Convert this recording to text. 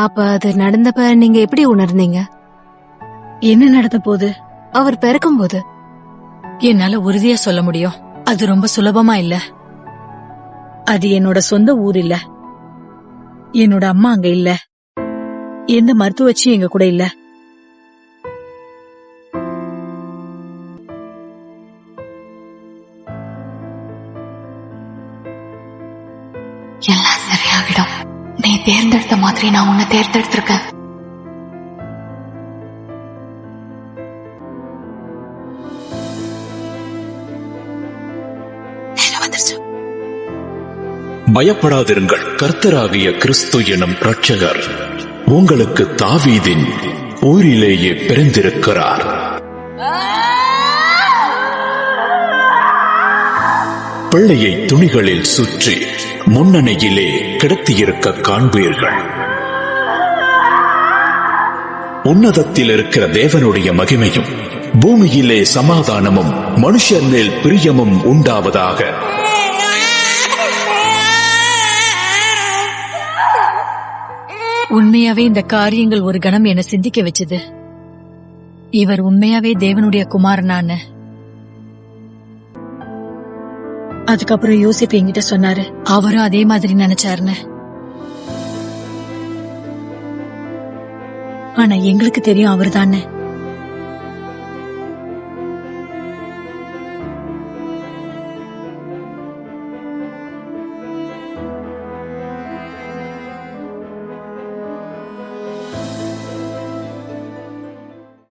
அப்ப அது நடந்தப்ப நீங்க எப்படி உணர்ந்தீங்க? என்ன நடந்த போது? அவர் பிறக்கும்போது என்னால உறுதியா சொல்ல முடியும். அது ரொம்ப சுலபமா இல்ல. அது என்னோட சொந்த ஊர் இல்ல. என்னோட அம்மா அங்க இல்ல. எந்த மருத்துவச்சியும் எங்க கூட இல்ல. எல்லாம் சரியாகிடும். தேர்ந்தெடுத்த மாதிரி நான் உன்னை தேர்ந்தெடுத்திருக்கேன். பயப்படாதிருங்கள். கர்த்தராகிய கிறிஸ்து எனும் இரட்சகர் உங்களுக்கு தாவீதின் ஊரிலேயே பிறந்திருக்கிறார். பிள்ளையை துணிகளில் சுற்றி முன்னணியிலே கிடத்தியிருக்க காண்பீர்கள். உன்னதத்தில் இருக்கிற தேவனுடைய மகிமையும் பூமியிலே சமாதானமும் மனுஷர் மேல் பிரியமும் உண்டாவதாக. உண்மையாவே இந்த காரியங்கள் ஒரு கணம் என சிந்திக்க வச்சது. இவர் உண்மையாவே தேவனுடைய குமாரனான அதுக்கப்புறம் யோசிப்பு என்கிட்ட சொன்னாரு. அவரும் அதே மாதிரி நினைச்சாருன்னு. ஆனா எங்களுக்கு தெரியும் அவர் தானே